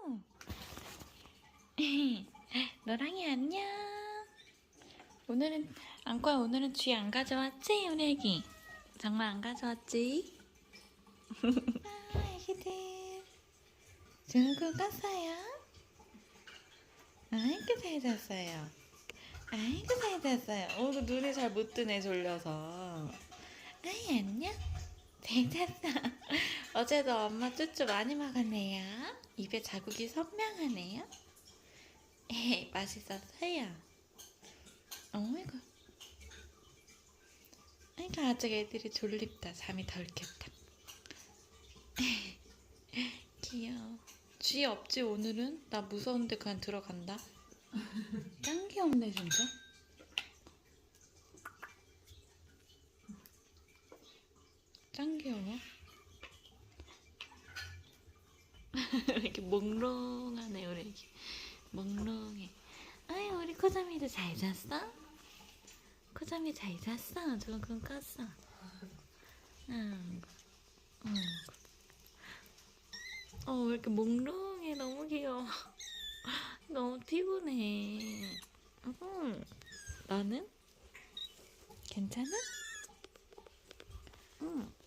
노랑이 안녕. 오늘은 안과야 오늘은 쥐 안 가져왔지 우리 애기? 정말 안 가져왔지? 아 애기들 꿈 꿨어요? 아이고 잘 잤어요. 아이고 잘 잤어요. 어, 그 눈이 잘 못 뜨네 졸려서. 아이 안녕. 잘 잤어. 어제도 엄마 쭈쭈 많이 먹었네요. 입에 자국이 선명하네요. 에헤, 맛있었어요. 어이구. 아이고, 아직 애들이 졸립다. 잠이 덜 깼다. 귀여워. 쥐 없지, 오늘은? 나 무서운데 그냥 들어간다. 짱 귀엽네, 진짜. 짱 귀여워. 이렇게 몽롱하네 우리 애기 몽롱해 아유 우리 코자미도 잘 잤어? 코자미 잘 잤어? 좋은 꿈 꿨어 응. 응. 어, 왜 이렇게 몽롱해 너무 귀여워 너무 피곤해 응. 나는? 괜찮아? 응.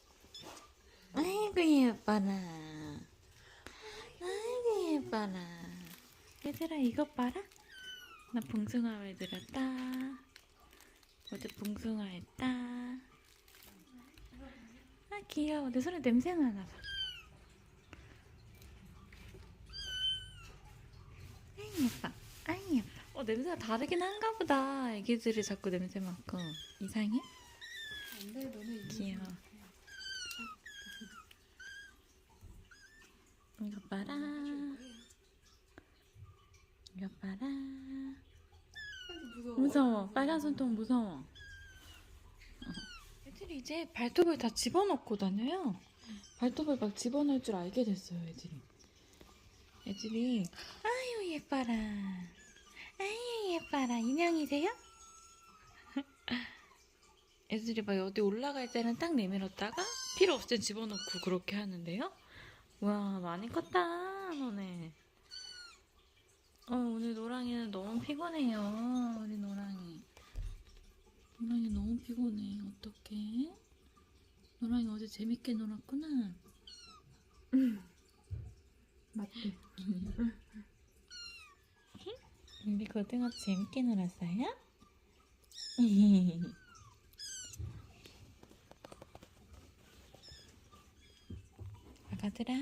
아이고 예뻐라. 아이고 예뻐라. 얘들아 이것 봐라. 나 봉숭아를 들었다. 어제 봉숭아 했다. 아 귀여워. 내 손에 냄새 나나 봐. 아이 예뻐. 아이 예뻐. 어 냄새가 다르긴 한가 보다. 애기들이 자꾸 냄새 맡고. 이상해? 안돼 이거 귀여워 이거 봐라 이거 봐라 무서워 무서워. 빨간 손톱 무서워. 애들이 이제 발톱을 다 집어넣고 다녀요. 발톱을 막 집어넣을 줄 알게 됐어요, 애들이. 애들이 아유 예뻐라. 아유 예뻐라. 인형이세요? 애들이 막 어디 올라갈 때는 딱 내밀었다가 필요 없을 때 집어넣고 그렇게 하는데요. 와 많이 컸다 너네. 어, 오늘 노랑이는 너무 피곤해요. 우리 노랑이. 노랑이 너무 피곤해. 어떡해? 노랑이 어제 재밌게 놀았구나. 맞대 우리 고등어 재밌게 놀았어요? 아가들아.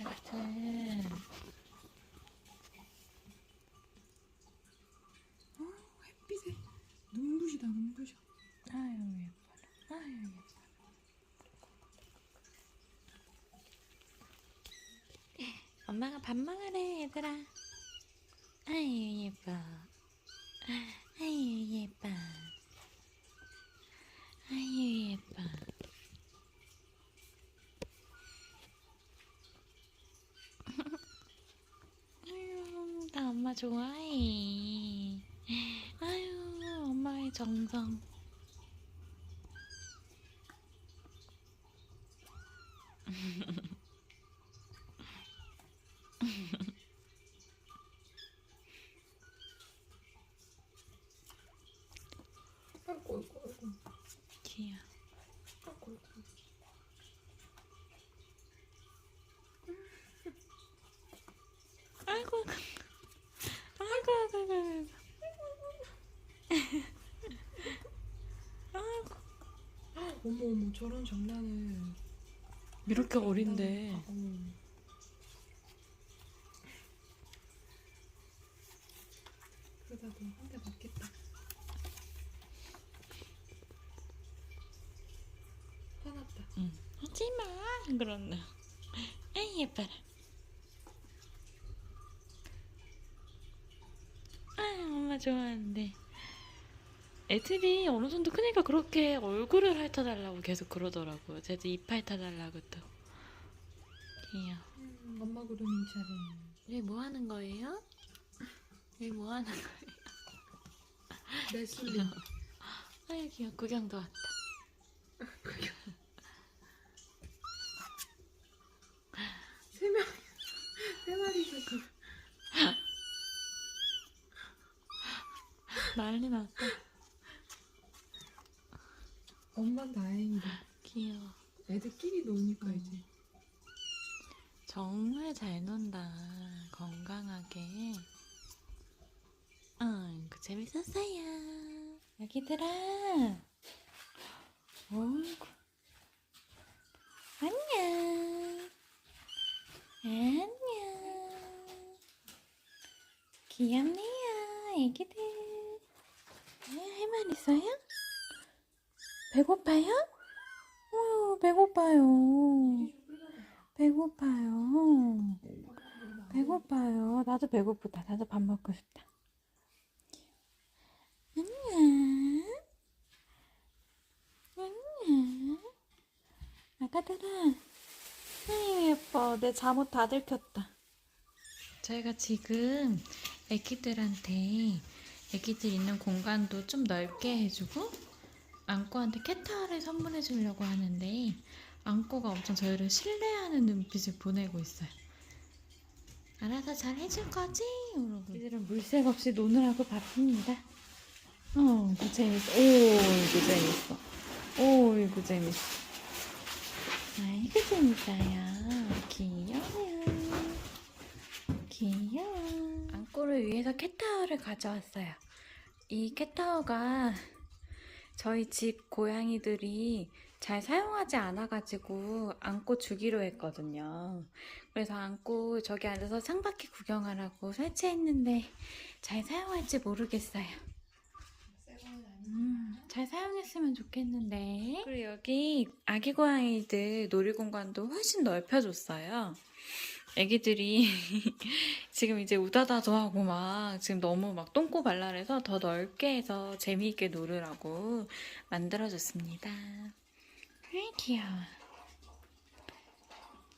아가들. 햇빛에 눈부시다 눈부셔 아유 예뻐라. 아유 예뻐 엄마가 밥 먹으래 얘들아. 아유 예뻐. 아유 예뻐. 아유 예뻐. 아유 나 엄마 좋아해. 아유 엄마의 정성. 아이고 아이고 아이고 귀여워. 아이고 아이고 아이고, 아이고, 아이고, 아이고, 아이고. 아이고. 어머 어머 저런 장난을 이렇게 어린데. 아, 어머 그러다가 한대 맞겠다 응. 하지 마. 그런다. 아이, 예뻐라. 아, 엄마 좋아하는데. 애들이 어느 정도 크니까 그렇게 얼굴을 핥아달라고 계속 그러더라고요. 쟤도 입 핥아달라고 또. 귀여워. 음, 엄마 차례 얘뭐 하는 거예요? 여기 뭐 하는 거야? 레슬링. 아유 귀여워 구경도 왔다. 세 명, 세 마리 있었어. 난리 났다. 엄만 다행이다. 귀여워. 애들끼리 노니까 음. 이제. 정말 잘 논다. 건강하게. 응, 그 재밌었어요. 아기들아. 어이구. 안녕. 안녕. 귀엽네요, 애기들. 네, 할말 있어요? 배고파요? 어, 배고파요. 배고파요. 배고파요. 나도 배고프다. 나도 밥 먹고 싶다. 안녕. 안녕. 아가들아. 아이, 예뻐. 내 잠옷 다 들켰다. 저희가 지금 애기들한테 애기들 있는 공간도 좀 넓게 해주고 안고한테 캣타워를 선물해 주려고 하는데 안고가 엄청 저희를 신뢰하는 눈빛을 보내고 있어요. 알아서 잘 해줄 거지? 이러고 이들은 물색 없이 노느라고 바쁩니다. 어, 그 재밌어. 오, 이거 재밌어. 오, 이거 재밌어. 아이고 재밌어요. 귀여워요. 귀여워. 안고를 위해서 캣타워를 가져왔어요. 이 캣타워가 저희 집 고양이들이 잘 사용하지 않아가지고 안고 주기로 했거든요. 그래서 안고 저기 앉아서 창밖에 구경하라고 설치했는데 잘 사용할지 모르겠어요. 음, 잘 사용했으면 좋겠는데. 그리고 여기 아기 고양이들 놀이공간도 훨씬 넓혀줬어요. 애기들이 지금 이제 우다다도 하고 막 지금 너무 막 똥꼬 발랄해서 더 넓게 해서 재미있게 놀으라고 만들어줬습니다. 아이 귀여워.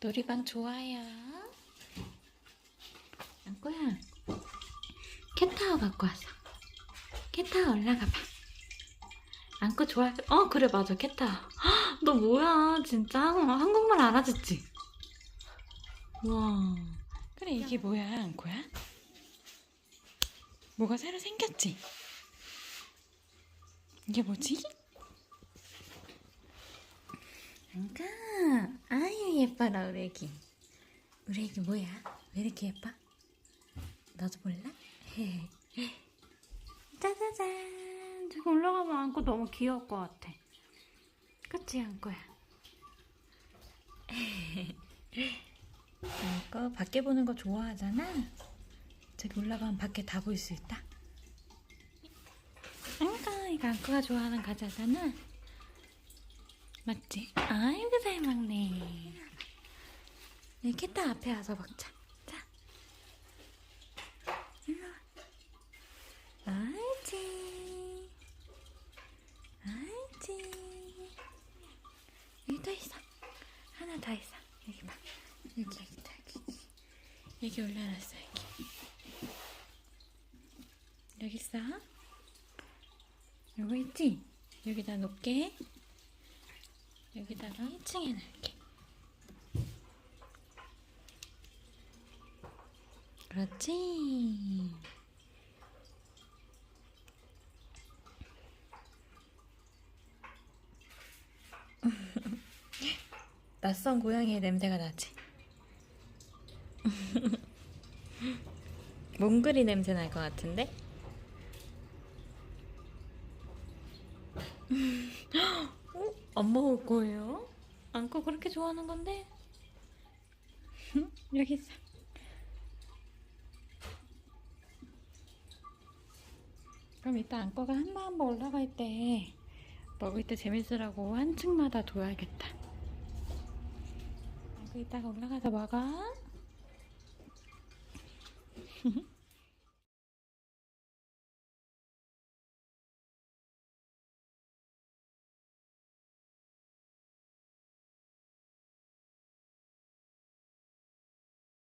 놀이방 좋아요. 안고야 캣타워 갖고 왔어. 캣타워 올라가 봐. 안고 좋아해. 어 그래 맞아 캣타워. 헉, 너 뭐야 진짜 한국말 알아듣지? 와 그래 이게 뭐야 안고야? 뭐가 새로 생겼지? 이게 뭐지? 안가 아유 예뻐라 우리 애기 뭐야? 왜 이렇게 예뻐? 너도 몰라? 짜자잔 저기 올라가면 안고 너무 귀여울 것 같아 그치 안고야? 안고 밖에 보는 거 좋아하잖아. 저기 올라가면 밖에 다 보일 수 있다. 안고 이거 안고가 좋아하는 과자잖아. 맞지? 아이고 잘 먹네. 이렇게 딱 앞에 와서 먹자. 자. 일로 와. 알지? 알지? 여기 또 있어. 하나 더 있어. 여기 봐. 여기 여기 올려놨어 여기 여기 있어? 요거 있지? 여기다 놓게. 여기다가 1층에 놓을게. 그렇지? 낯선 고양이의 냄새가 나지 몽글이 냄새 날 것 같은데? 어? 안 먹을 거예요? 안고 그렇게 좋아하는 건데? 여기 있어. 그럼 이따 안고가 한번한번 올라갈 때 먹을 때 재밌으라고 한 층마다 둬야겠다. 안고 이따가 올라가서 먹어. Mm-hmm.